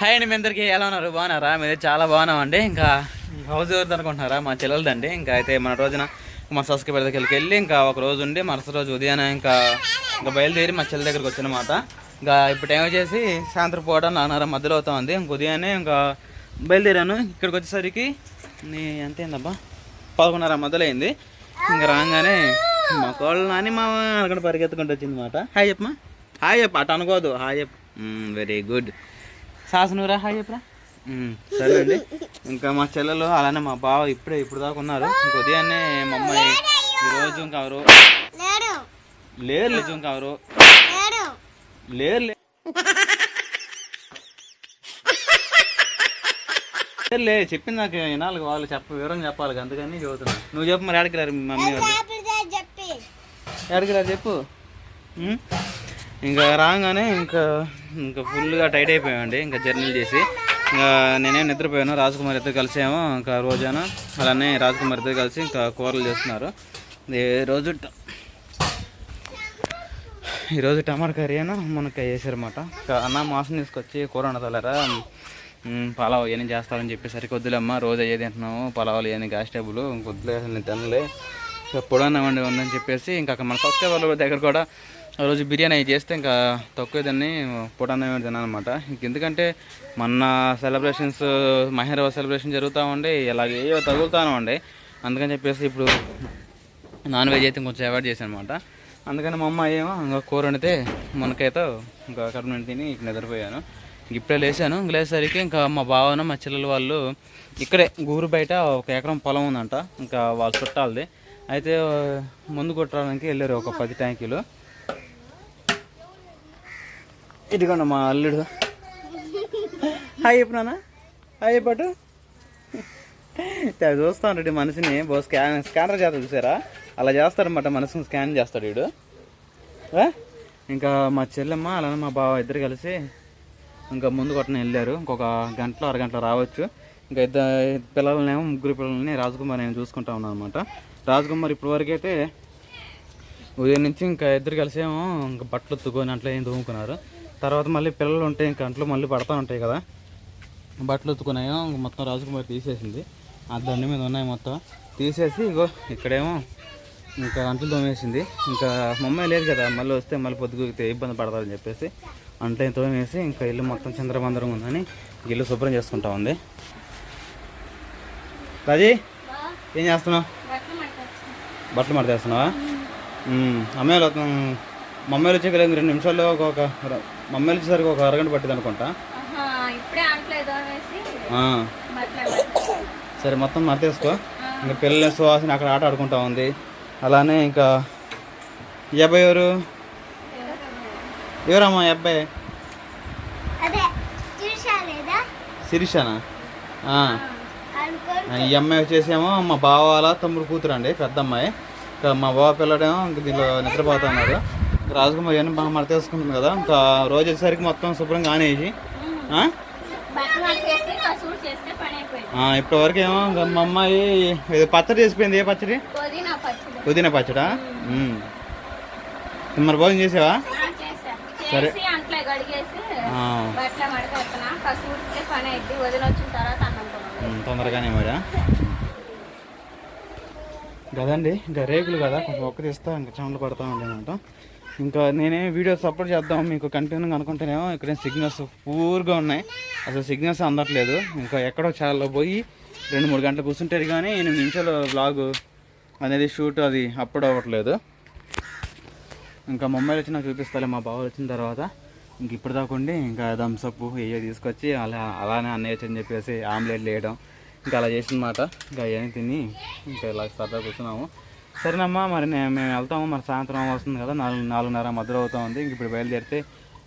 Hi అండి మీ అందరికీ. ఎలా ఉన్నారు? బాగున్నారా? మీరు చాలా బాగున్నామండి. ఇంకా హౌస్ ఎవరిది అనుకుంటున్నారా? మా చెల్లెలదండి. ఇంకా అయితే మన రోజున మా సబ్స్క్రైబర్ దగ్గరికి వెళ్ళి ఇంకా ఒక రోజు ఉండి మరుసటి రోజు ఉదయాన్నే ఇంకా ఇంకా బయలుదేరి మా చెల్లి దగ్గరికి వచ్చినమాట ఇంకా ఇప్పుడు టైం చేసి సాయంత్రం పూట నాన్నర మధ్యలో అవుతామంది ఇంక ఉదయాన్నే ఇంకా బయలుదేరాను. ఇక్కడికి వచ్చేసరికి నీ ఎంత అయిందబ్బా? పదకొండున్నర మొదలైంది ఇంకా రాగానే మా కోళ్ళు నాని మా అనుకుంటే పరిగెత్తుకుంటూ వచ్చింది మాట. హాయ్ చెప్పమా హాయ్ చెప్ప. అటు అనుకోదు హాయ్ చెప్ వెరీ గుడ్ శాసనూరా హాయ్ చెప్పరా. సరే అండి ఇంకా మా చెల్లెలు అలానే మా బావ ఇప్పుడే ఇప్పుడు దాకా ఉన్నారు. ఇంక ఉదయాన్నే మా అమ్మాయి ఈరోజు ఇంకా ఎవరు? లేరు లేదు ఇంకా ఎవరు? లేడు. లేరు లే- లేరు లే చెప్పింది నాకు వినాలి. వాళ్ళు చెప్ప వివరం చెప్పాలి అందుకని చదువుతున్నా నువ్వు చెప్పు మరి ఆడికి రారు మీ మమ్మీ వాళ్ళు? ఎక్కడికి రా చెప్పు? ఇంకా రాగానే ఇంకా ఇంకా ఫుల్గా టైట్ అయిపోయామండి ఇంకా జర్నీలు చేసి. ఇంకా నేనేం నిద్రపోయాను రాజకుమార్ ఇద్దరు కలిసేమో ఇంకా రోజాను అలానే రాజకుమార్ ఇద్దరు కలిసి ఇంకా కూరలు చేస్తున్నారు. రోజు ఈరోజు టమాటా కర్రీ అయినా మునక్కాయ వేసారన్నమాట ఇంకా అన్న మాసం తీసుకొచ్చి కూర వండతలేరా? పలావ్ ఇవన్నీ చేస్తారని చెప్పేసరికి వద్దులేమ్మా రోజు అయ్యేది తింటున్నాము పలావులు ఇవన్నీ గ్యాస్ టేబుల్ వద్దులే అసలు నేను తినలే. ఎప్పుడన్నా వండి ఉందని చెప్పేసి ఇంకా అక్కడ మన సబ్స్క్రైబర్ల దగ్గర కూడా రోజు బిర్యానీ అవి చేస్తే ఇంకా తక్కువ దాన్ని పొడన్న తిన్నాను అనమాట ఎందుకంటే మొన్న సెలబ్రేషన్స్ మహేరవ సెలబ్రేషన్ జరుగుతూ ఉండే ఇలాగే తగులుతాను ఉండే. అందుకని చెప్పేసి ఇప్పుడు నాన్ వెజ్ అయితే కొంచెం అవాయిడ్ చేశాను అనమాట అందుకని మా అమ్మ ఏమో ఇంకా కూర వండితే మునకైతే ఇంకా కడుపు తిని ఇక నిద్రపోయాను. ఇప్పుడే లేచాను. ఇంక లేసరికి ఇంకా మా బావన మా చెల్లెలు వాళ్ళు ఇక్కడే ఊరు బయట ఒక ఎకరం పొలం ఉందంట. ఇంకా వాళ్ళు చుట్టాలది. అయితే ముందు కొట్టడానికి వెళ్ళారు ఒక పది ట్యాంకీలు. ఇదిగోండి మా అల్లుడు. హాయ్ చెప్పినానా హాయ్ చెప్పటు తెగ చూస్తా ఉంటాడు ఈ మనిషిని. బో స్కాన్ స్కానర్ చేస్తాడు చూసారా? అలా చేస్తాడనమాట మనసుని స్కాన్ చేస్తాడు వీడు. ఇంకా మా చెల్లెమ్మ అలానే మా బావ ఇద్దరు కలిసి ఇంకా ముందు కొట్టన వెళ్ళారు. ఇంకొక గంటలో అరగంటలో రావచ్చు. ఇంకా ఇద్దరు పిల్లలనేమో ముగ్గురు పిల్లల్ని రాజకుమార్ నేను చూసుకుంటా ఉన్నాను అనమాట రాజకుమార్ ఇప్పటివరకు అయితే ఉదయం నుంచి ఇంకా ఇద్దరు కలిసేమో ఇంకా బట్టలు ఉత్తుకొని అట్లా ఏం తోముకున్నారు. తర్వాత మళ్ళీ పిల్లలు ఉంటే ఇంకా అంట్లో మళ్ళీ పడతా ఉంటాయి కదా. బట్టలు ఉత్తుకున్నాయో మొత్తం రాజకుమారి తీసేసింది. ఆ దండ మీద ఉన్నాయి మొత్తం. తీసేసి ఇగో ఇక్కడేమో ఇంకా అంట్లు తోమేసింది. ఇంకా మమ్మీ లేదు కదా మళ్ళీ వస్తే మళ్ళీ పొద్దుగుతే ఇబ్బంది పడతారని చెప్పేసి అంట్లో తోమేసి ఇంకా ఇల్లు మొత్తం చంద్రబందరం ఉందని ఇల్లు శుభ్రం చేసుకుంటా ఉంది. రాజీ ఏం చేస్తున్నావు? బట్టలు మడతేస్తున్నావా? అమ్మాయిలు మమ్మీలు వచ్చే రెండు నిమిషాల్లో ఒక ఒక మమ్మీలు వచ్చేసరికి ఒక అరగంట పట్టింది అనుకుంటా. సరే మొత్తం మడతేసుకో ఇంకా పిల్లల సువాసన అక్కడ ఆట ఆడుకుంటా ఉంది. అలానే ఇంకా ఈ అబ్బాయి ఎవరు? ఎవరమ్మా ఈ అబ్బాయి? శిరీషనా? ఈ అమ్మాయి వచ్చేసేమో మా బావ వాళ్ళ తమ్ముడు కూతురు అండి పెద్ద అమ్మాయి ఇంకా మా బావ పిల్లడేమో ఇంక దీనిలో నిద్రపోతున్నారు రాజకుమార్ ఇవన్నీ బాగా మడతేసుకుంటుంది కదా ఇంకా రోజు వచ్చేసరికి మొత్తం శుభ్రంగా ఆనేసి ఇప్పటి వరకు ఏమో మా అమ్మాయి ఏదో పచ్చడి చేసిపోయింది ఏ పచ్చడి? పుదీనా పచ్చడి. మరి భోజనం చేసావా? సరే. తొందరగానే మరి? కదండి ఇంకా రేకులు కదా కొంచెం ఒక్క తీస్తా ఇంకా చెమటలు పడతా ఉండేనంట ఇంకా నేనే వీడియో సపోర్ట్ చేద్దాం మీకు కంటిన్యూగా అనుకుంటేనేమో ఇక్కడ సిగ్నల్స్ పూర్గా ఉన్నాయి. అసలు సిగ్నల్స్ అందట్లేదు. ఇంకా ఎక్కడో చాలా పోయి రెండు మూడు గంటలు కూర్చుంటారు కానీ ఎనిమిది నిమిషాలు వ్లాగ్ అనేది షూట్ అది అప్పుడు అవ్వట్లేదు. ఇంకా ముంబైలో వచ్చి నాకు చూపిస్తాలే మా బావ వచ్చిన తర్వాత. ఇంక ఇప్పుడు దాకుండి ఇంకా థమ్సప్ ఏయో తీసుకొచ్చి అలా అలానే అన్నయ్యచ్చు అని చెప్పేసి ఆమ్లెట్ వేయడం ఇంకా అలా చేసినమాట ఇంకా అవన్నీ తిని ఇంకా ఇలా సరదా కూర్చున్నాము. సరేనమ్మా మరి నేను మేము వెళ్తాము మరి సాయంత్రం వస్తుంది కదా నాలుగు నాలుగున్నర మధ్యలో అవుతా ఉంది ఇంక ఇప్పుడు బయలుదేరితే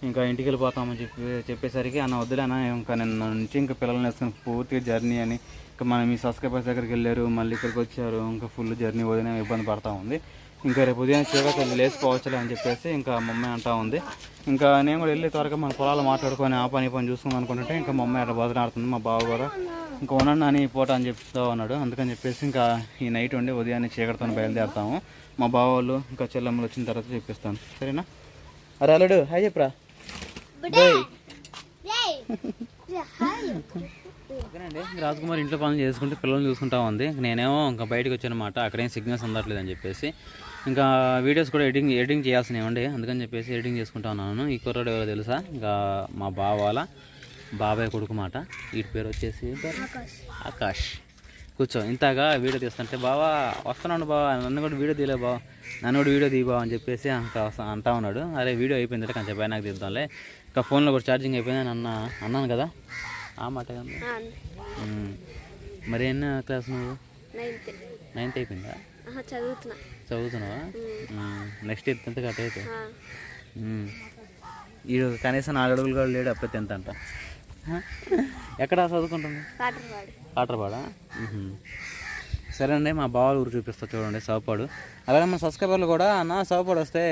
ఇంకా ఇంటికి వెళ్ళిపోతామని చెప్పి చెప్పేసరికి అన్న వద్దులే అన్న ఇంకా నిన్న నుంచి ఇంకా పిల్లల్ని వేసుకుని పూర్తిగా జర్నీ అని ఇంకా మనం మీ సబ్స్క్రైబర్స్ దగ్గరికి వెళ్ళారు మళ్ళీ ఇక్కడికి వచ్చారు ఇంకా ఫుల్ జర్నీ వదిలే ఇబ్బంది పడతా ఉంది. ఇంకా రేపు ఉదయం చీకటి లేచిపోవచ్చులే అని చెప్పేసి ఇంకా మమ్మీ అంటా ఉంది. ఇంకా నేను కూడా వెళ్ళి త్వరగా మన పొలాలు మాట్లాడుకొని ఆ పని పని చూసుకుందాం అనుకుంటుంటే ఇంకా మమ్మీ అట్లా బదులాడుతుంది మా బావ కూడా ఇంకా ఉండండి అని పూట అని చెప్తా ఉన్నాడు. అందుకని చెప్పేసి ఇంకా ఈ నైట్ ఉండి ఉదయాన్నే చీకటితో బయలుదేరుతాము. మా బావ వాళ్ళు ఇంకా చెల్లెమ్మలు వచ్చిన తర్వాత చెప్పిస్తాను. సరేనా? అరే అల్లుడు హాయ్ చెప్పరా. ఓకేనండి రాజ్కుమార్ ఇంట్లో పనులు చేసుకుంటే పిల్లల్ని చూసుకుంటా ఉంది. నేనేమో ఇంకా బయటకు వచ్చానమాట అక్కడేం సిగ్నల్స్ అందట్లేదు అని చెప్పేసి. ఇంకా వీడియోస్ కూడా ఎడిటింగ్ ఎడిటింగ్ చేయాల్సినవి ఉండి. అందుకని చెప్పేసి ఎడిటింగ్ చేసుకుంటా ఉన్నాను. ఈ కుర్రాడు ఎవరో తెలుసా? ఇంకా మా బావ వాళ్ళ. బాబాయ్ కొడుకు మాట. వీటి పేరు వచ్చేసి ఆకాష్. కూర్చో. ఇంతగా వీడియో తీస్తుంటే బావా వస్తున్నాను బావా నన్ను కూడా వీడియో తీయలే బావ నన్ను కూడా వీడియో తీ బావ అని చెప్పేసి అంటా ఉన్నాడు. అరే వీడియో అయిపోయింది కొంచెం పైన తీద్దాంలే ఇంకా ఫోన్లో కూడా ఛార్జింగ్ అయిపోయింది అన్న అన్నాను కదా? ఆ మాట కదా. మరి? ఎన్న క్లాస్ నువ్వు? నైన్త్. అయిపోయిందా? చదువుతున్నా. చదువుతున్నావా? నెక్స్ట్ ఇయర్ టెన్త్ కట్ అయితే ఆ, ఈ కనీసం నాలుగు అడుగులు కూడా లేడు అప్పుడే టెన్త్ అంట? ఎక్కడ చదువుకుంటుంది? కాటరవాడి సరే అండి మా బావ ఊరు చూపిస్తా చూడండి సవపాడు అలాగే మన సబ్స్క్రైబర్లు కూడా అన్న సవపాడు వస్తే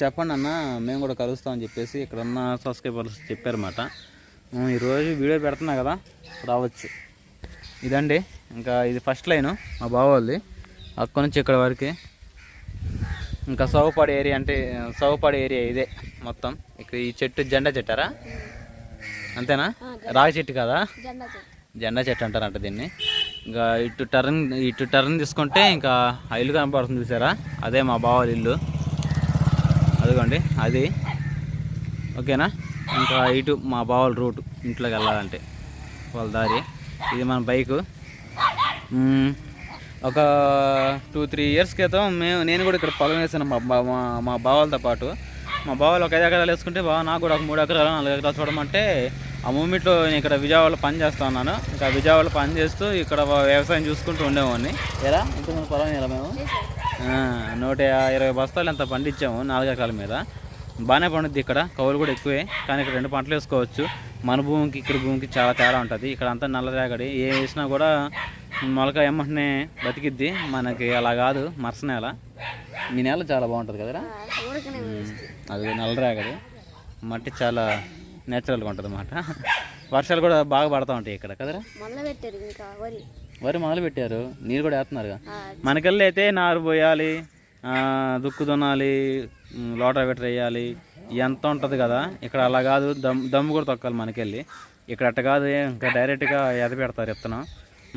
చెప్పండి అన్న మేము కూడా కలుస్తామని చెప్పేసి ఇక్కడ ఉన్న సబ్స్క్రైబర్స్ చెప్పారన్నమాట. ఈరోజు వీడియో పెడుతున్నా కదా రావచ్చు. ఇదండి ఇంకా ఇది ఫస్ట్ లైన్ మా బావ వాళ్ళది. అక్కడి నుంచి ఇక్కడ వరకు. ఇంకా సౌపాడు ఏరియా అంటే సౌపాడు ఏరియా ఇదే మొత్తం. ఇక్కడ ఈ చెట్టు జెండా చెట్టారా? అంతేనా? రాగి చెట్టు కదా? జెండా చెట్టు. అంటారంట దీన్ని. ఇంకా ఇటు టర్న్ ఇటు టర్న్ తీసుకుంటే ఇంకా ఇల్లు కనపడుతుంది చూసారా? అదే మా బావాల ఇల్లు. అదిగోండి అది. ఓకేనా? ఇంకా ఇటు మా బావాల రూట్ ఇంట్లోకి వెళ్ళాలంటే. వాళ్ళ దారి. ఇది మన బైకు. ఒక టూ త్రీ ఇయర్స్ క్రితం మేము నేను కూడా ఇక్కడ పొలం వేసాను మా మా బావాలతో పాటు. మా బావాలు ఒక ఐదు ఎకరాలు వేసుకుంటే బావ నాకు కూడా ఒక మూడు ఎకరాలు నాలుగు ఎకరాలు చూడమంటే ఆ మూమెంట్లో నేను ఇక్కడ విజయవాడలో పని చేస్తా ఉన్నాను. ఇంకా విజయవాడలో పని చేస్తూ ఇక్కడ వ్యవసాయం చూసుకుంటూ ఉండేవాడిని. ఎలా? ఇంతకుముందు పొలం ఎలా మేము? ఆ, నూట ఇరవై బస్తాలు ఎంత పండించాము నాలుగు ఎకరాల మీద. బాగానే పండుద్ది ఇక్కడ కౌలు కూడా ఎక్కువే కానీ ఇక్కడ రెండు పంటలు వేసుకోవచ్చు. మన భూమికి ఇక్కడ భూమికి చాలా తేడా ఉంటుంది. ఇక్కడ అంతా నల్లరేగడి ఏ వేసినా కూడా మొలక ఎమ్మటనే బతికిద్ది. మనకి అలా కాదు మరస నేల మీ నేల చాలా బాగుంటుంది కదరా? అది నల్లరేగడి. మట్టి చాలా నేచురల్గా ఉంటుంది అన్నమాట. వర్షాలు కూడా బాగా పడతా ఉంటాయి ఇక్కడ కదరా? మొదలు పెట్టారు ఇంకా వరి. వరి మొదలు పెట్టారు. నీరు కూడా వేస్తున్నారుగా. మనకెళ్ళి అయితే నారు పోయాలి దుక్కు దున్నాలి ఉమ్, లోటా వెటర్ వేయాలి. ఎంత ఉంటుంది కదా ఇక్కడ అలా కాదు దమ్ దమ్ము కూడా తొక్కాలి మనకెళ్ళి. ఇక్కడ అట్ట కాదు ఇంకా డైరెక్ట్గా ఎద పెడతారు విత్తనం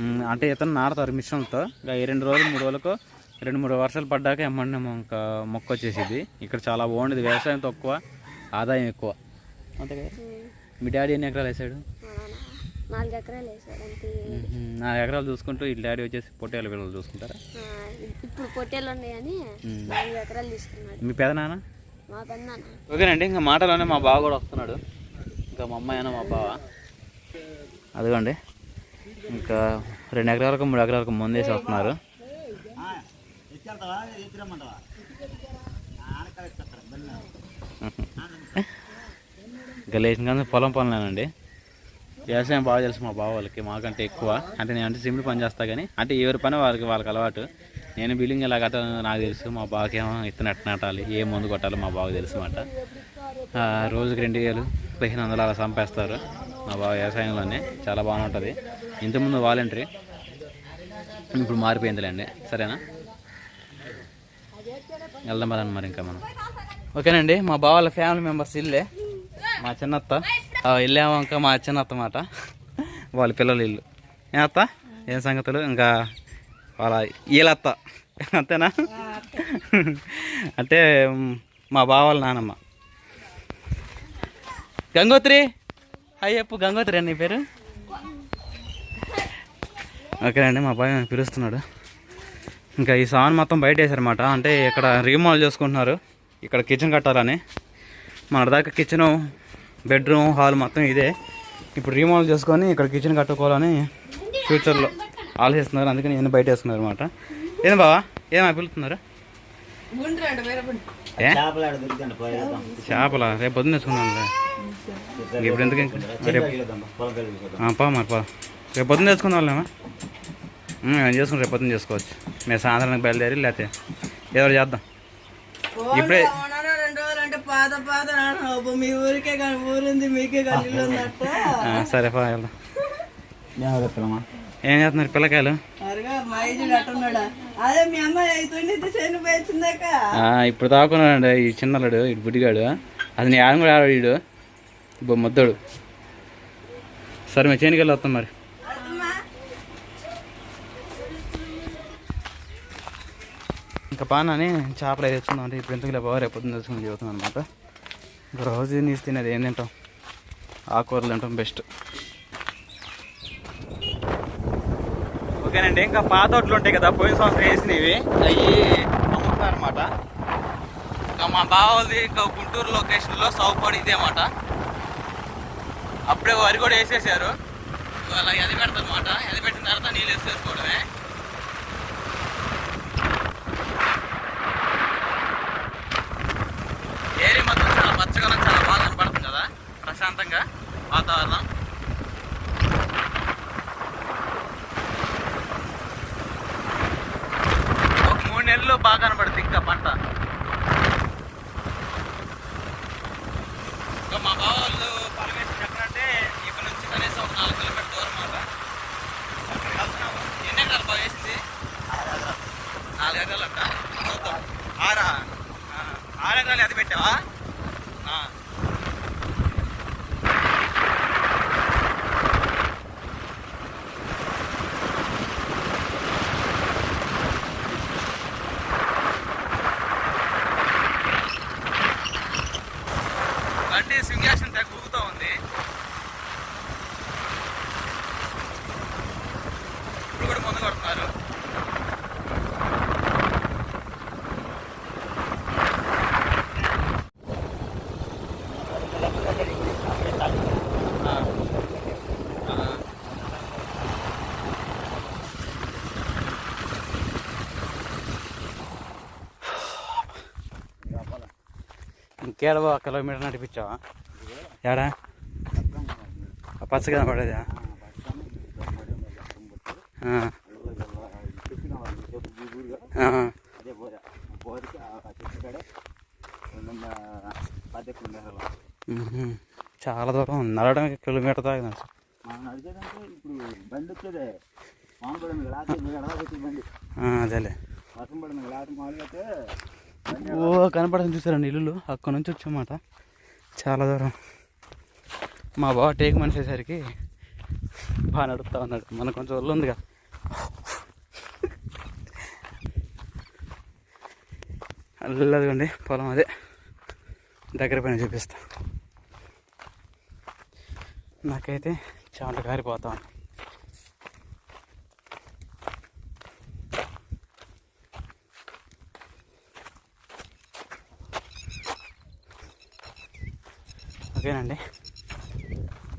ఉమ్, అంటే విత్తనం నాడతారు మిషన్లతో. ఇంకా ఈ రెండు రోజులు మూడు రోజులకు రెండు మూడు వర్షాలు పడ్డాక ఎమ్మండి ఇంకా మొక్క వచ్చేసింది ఇక్కడ చాలా బాగుండేది. వ్యవసాయం తక్కువ ఆదాయం ఎక్కువ. అంతే కదా? మీ డాడీ ఎన్ని ఎకరాలు వేసాడు? నాలుగు ఎకరాలు వేసాడు నాలుగు ఎకరాలు చూసుకుంటూ ఈ డాడీ వచ్చేసి పొట్టేళ్ళ పిల్లలు చూసుకుంటారా? ఇప్పుడు పొట్టేలు ఉన్నాయని నాలుగు ఎకరాలు తీసుకున్నాడు. మీ పెదనాన్న మా పెన్నాన్న ఓకేనండి ఇంకా మాటలోనే మా బావ కూడా వస్తున్నాడు. ఇంకా మా అమ్మాయి మా బావ. అదిగోండి. ఇంకా రెండు ఎకరాలకు మూడు ఎకరాలకు ముందేసి వస్తున్నారు. ఇంకా లేచిన కానీ పొలం పనులేనండి. వ్యవసాయం బాగా తెలుసు మా బావ వాళ్ళకి మాకంటే ఎక్కువ. అంటే నేను అంటే సిమ్లు పని చేస్తా కానీ అంటే ఎవరి పని వాళ్ళకి వాళ్ళకి అలవాటు. నేను బిల్డింగ్ ఎలా కట్టాలో నాకు తెలుసు. మా బావకేమో ఇత్తనం ఎట్ట నాటాలి ఏ మందు కొట్టాలో మా బావకి తెలుసు అన్నమాట. రోజుకి రెండు వేలు పదిహేను వందలు అలా సంపేస్తారు. మా బావ వ్యవసాయంలోనే చాలా బాగుంటుంది. ఇంతకుముందు వాలంటరీ ఇప్పుడు మారిపోయిందిలేండి. సరేనా? వెళ్దాం పదండి మరి ఇంకా మనం. ఓకేనండి మా బావ వాళ్ళ ఫ్యామిలీ మెంబర్స్ ఇల్లే. మా చిన్నత్త. ఆ, వెళ్ళాము ఇంకా మా చిన్నత్త మాట. వాళ్ళ పిల్లలు ఇల్లు. ఏమత్త ఏం సంగతులు? ఇంకా వాళ్ళ ఈలత్త. అంతేనా? అంటే మా బావ వాళ్ళ నానమ్మ. గంగోత్రి? అయ్యప్పు గంగోత్రి అని నీ పేరు? ఓకేనండి మా అబ్బాయి పిలుస్తున్నాడు? ఇంకా ఈ సామాన్ మొత్తం బయట వేసారనమాట అంటే ఇక్కడ రీమాల్ చేసుకుంటున్నారు. ఇక్కడ కిచెన్ కట్టాలని. మన దాకా కిచెను బెడ్రూమ్ హాల్ మొత్తం ఇదే. ఇప్పుడు రీమాల్ చేసుకొని ఇక్కడ కిచెన్ కట్టుకోవాలని ఫ్యూచర్లో ఆలోచిస్తున్నారు. అందుకని నేను బయట వేసుకున్నారు అనమాట ఏం బావా ఏం? పిలుతున్నారు చేపల? రేపు పొద్దున్న తెచ్చుకుందాంలే ఇప్పుడు ఎందుకు రేపు పా మరి పా. రేపు పొద్దున్న తెచ్చుకుందాంలేమా చేసుకుని రేపు పొద్దున్న చేసుకోవచ్చు. మేము సాయంత్రానికి బయలుదేరి లేకపోతే ఏదో ఒకటి చేద్దాం. ఇప్పుడే సరే పా వెళ్దాం. ఏం చేస్తున్నారు పిల్లకాయలు? ఇప్పుడు తాకున్నాడు ఈ చిన్నలుడు ఇటు బుడ్డిగాడు అది నీ ఆడ కూడా ఆడాడు వీడు ఇప్పుడు ముద్దడు. సరే మేము చేనికి వెళ్ళి వస్తాం మరి. ఇంకా పానని చేపలు అయితే తెచ్చుకుందాం అంటే ఇప్పుడు ఎందుకు లేవా రేపు పొద్దున్న తెచ్చుకుని చదువుతాం అనమాట రోజు నీసి తినేది ఏం తింటాం? ఆకుకూరలు తింటాం బెస్ట్ ఓకేనండి ఇంకా పాత ఓట్లు ఉంటాయి కదా పోయిన సంవత్సరం వేసినవి. అవి అమ్ముతారు అనమాట ఇంకా మా బావది ఇంకా గుంటూరు లొకేషన్లో సౌపాడు ఇదే అన్నమాట. అప్పుడే వరి కూడా వేసేసారు. అలా ఎది పెడతారు అనమాట ఎది పెట్టిన తర్వాత నీళ్ళు వేసేసుకోవడమే ఏరియా మొత్తం చాలా పచ్చగా చాలా బాగా కనపడుతుంది కదా ప్రశాంతంగా వాతావరణం ఒక మూడు నెలలు బాగా కనపడుతుంది ఇంకా పంట ఇంకా మా బావ వాళ్ళు పరమేశ్వరం ఎక్కడంటే ఇక్కడ నుంచి కనీసం ఒక నాలుగు కిలోమీటర్ దూరం మాట అక్కడికి వెళ్తున్నాము ఎన్ని ఎకరాలు బాగా వేసింది నాలుగు ఎకరాలు అంట చూద్దాం ఆరా ఆ, ఆరు ఎకరాలు అది పెట్టావా ఆ. బండి సింహాసనం తెగ ఊగుతూ ఉంది ఇప్పుడు కూడా ముందు కొడుతున్నారు ఆ. ఆ. ఇంకేడ ఒక కిలోమీటర్ నడిపించావా ఏడా ఆ పచ్చగా పడేదా ఆ. ఆ. మ్మ్. చాలా దూరం ఉంది. నడవడానికి కిలోమీటర్ దాకా నడుచు. నడిచేదంటే ఇప్పుడు బండి వచ్చేదే మామూలు పడి మీకు లాస్ట్ మీరు ఎలా పెట్టి బండి ఆ అదేలే వర్షం పడి మీకు లాస్ట్ మామూలుగా అయితే ఓ కనపడుతుంది చూసారండి ఇల్లు అక్కడ నుంచి వచ్చామాట చాలా దూరం. మా బావ టేక్ మనిషి బాగా నడుపుతా ఉన్నాడు. మనకు కొంచెం ఒళ్ళు ఉందిగా. అల్లదిగండి పొలం అదే. దగ్గర పైన చూపిస్తా. నాకైతే చాలా కారిపోతా ఉంది. ఓకేనండి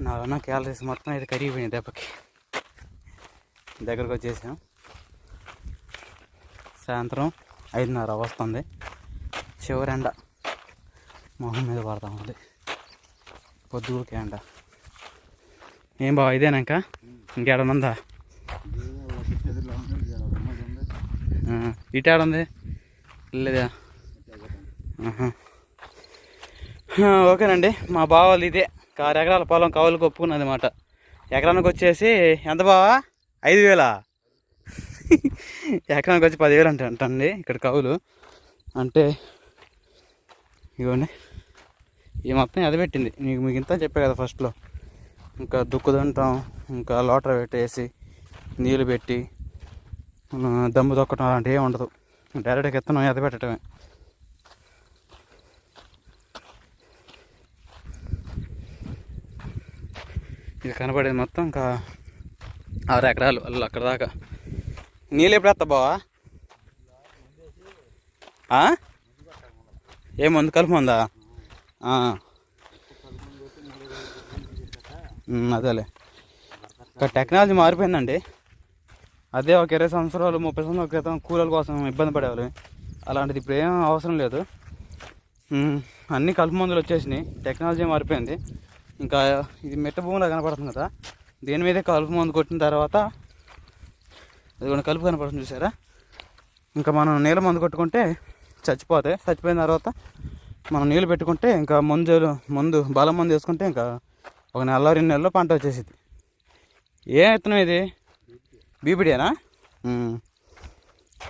నాలో ఉన్న క్యాలరీస్ మొత్తం అయితే కరిగిపోయినాయి దెబ్బకి. దగ్గరకు వచ్చేసాం సాయంత్రం ఐదున్నర వస్తుంది. చివరి ఎండ. మొహం మీద పడతా ఉంది పొద్దుగురికి ఎండ. ఏం బావ ఇదేనాక? ఇంకేడనుందా ఎదురులో ఇటాడుంది లేదా? ఆహా. ఓకేనండి. మా బావాలు ఇదే. ఆరు ఎకరాల పొలం కవులకు ఒప్పుకున్నది అనమాట ఎకరానికి వచ్చేసి ఎంత బావా? ఐదు వేలా? ఎకరానికి వచ్చి పదివేలు అంటే అంటండి ఇక్కడ కవులు అంటే ఇవ్వండి ఈ మొత్తం ఎదబెట్టింది మీకు మీకు ఇంత చెప్పే కదా ఫస్ట్లో. ఇంకా దుక్కు దంటాం ఇంకా లోటర్ పెట్టేసి నీళ్ళు పెట్టి దమ్ము తొక్కటం అలాంటివి ఏమి ఉండదు. డైరెక్ట్గా ఎత్తనం ఎదబెట్టడమే ఇది కనపడేది మొత్తం ఇంకా ఆరు ఎకరాలు వాళ్ళు అక్కడ దాకా. నీళ్ళు ఎప్పుడు వేస్తా బావా? ఏ మందు కలుపు మందా? అదేలే. ఇంకా టెక్నాలజీ మారిపోయిందండి. అదే ఒక ఇరవై సంవత్సరాలు ముప్పై సంవత్సరాల క్రితం కూలీల కోసం ఇబ్బంది పడేవాళ్ళు. అలాంటిది ఇప్పుడు ఏం అవసరం లేదు. అన్ని కలుపు మందులు వచ్చేసినాయి. టెక్నాలజీ మారిపోయింది. ఇంకా ఇది మెట్ట భూమిలో కనపడుతుంది కదా. దీని మీదే కలుపు మందు కొట్టిన తర్వాత అది కూడా కలుపు కనపడుతుంది చూసారా? ఇంకా మనం నీళ్ళ మందు కొట్టుకుంటే చచ్చిపోతాయి చచ్చిపోయిన తర్వాత మనం నీళ్ళు పెట్టుకుంటే ఇంకా మందులు మందు బలం మందు వేసుకుంటే ఇంకా ఒక నెల రెండు నెలల్లో పంట వచ్చేసింది ఏ విత్తనం ఇది? బీపీడీనా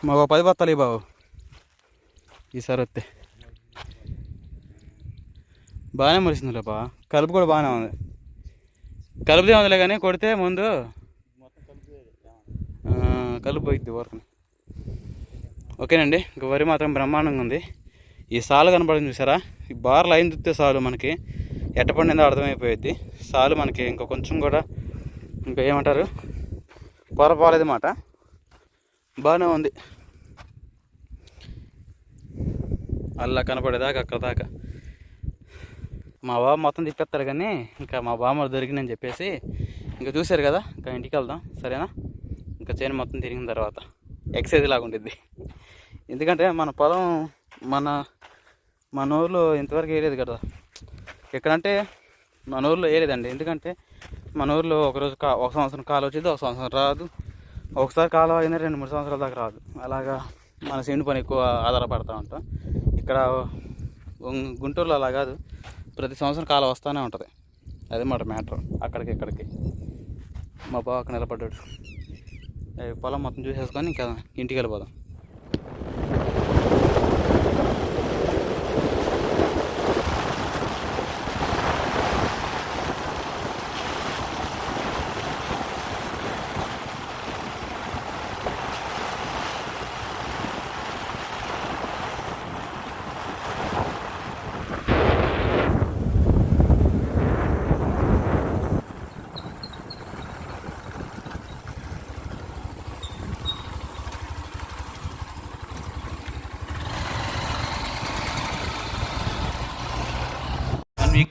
మాకు పది బత్తాలు బాబు. ఈసారి వస్తే బాగానే మురిసిందిలేపా కలుపు కూడా బాగానే ఉంది. కలుపుదే ఉందిలే కానీ కొడితే ముందు కలుపు పోయిద్ది వరకు ఓకేనండి ఇంక వరి మాత్రం బ్రహ్మాండంగా ఉంది. ఈ సాలు కనపడింది చూసారా? ఈ బార్ లైన్ దుత్తే సాలు మనకి ఎట్ట పండిందో అర్థమైపోయింది సాలు మనకి ఇంకా కొంచెం కూడా ఇంకా ఏమంటారు? పొరపాలేదు మాట. బాగానే ఉంది. అలా కనపడేదాకా అక్కడ దాకా మా బాబు మొత్తం తిప్పేస్తారు కానీ ఇంకా మా బామ్మ దొరికిందని చెప్పేసి ఇంకా చూశారు కదా ఇంకా ఇంటికి వెళ్దాం సరేనా? ఇంకా చేను మొత్తం తిరిగిన తర్వాత ఎక్సైజ్ లాగా ఉండిద్ది. ఎందుకంటే మన పొలం మన మన ఊర్లో ఇంతవరకు వేయలేదు కదా. ఎక్కడంటే మన ఊర్లో వేయలేదండి. ఎందుకంటే మన ఊర్లో ఒకరోజు కా ఒక సంవత్సరం కాలు వచ్చింది ఒక సంవత్సరం రాదు. ఒకసారి కాలం అయినా రెండు మూడు సంవత్సరాల దాకా రాదు. అలాగా మన చేను పని ఎక్కువ ఆధారపడతా ఉంటాం. ఇక్కడ గుంటూరులో అలా కాదు. ప్రతి సంవత్సరం కాలం వస్తూనే ఉంటుంది. అదే మాట మ్యాటర్. అక్కడికి ఇక్కడికి. మా బావ అక్కడ నిలబడ్డాడు. పొలం మొత్తం చూసేసుకొని ఇంకా ఇంటికి వెళ్ళిపోదాం.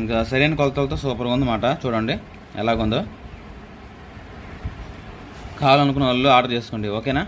ఇంకా సరైన కొలతలతో సూపర్గా ఉందన్నమాట చూడండి ఎలాగుందో. కావాలనుకున్న వాళ్ళు ఆర్డర్ చేసుకోండి ఓకేనా?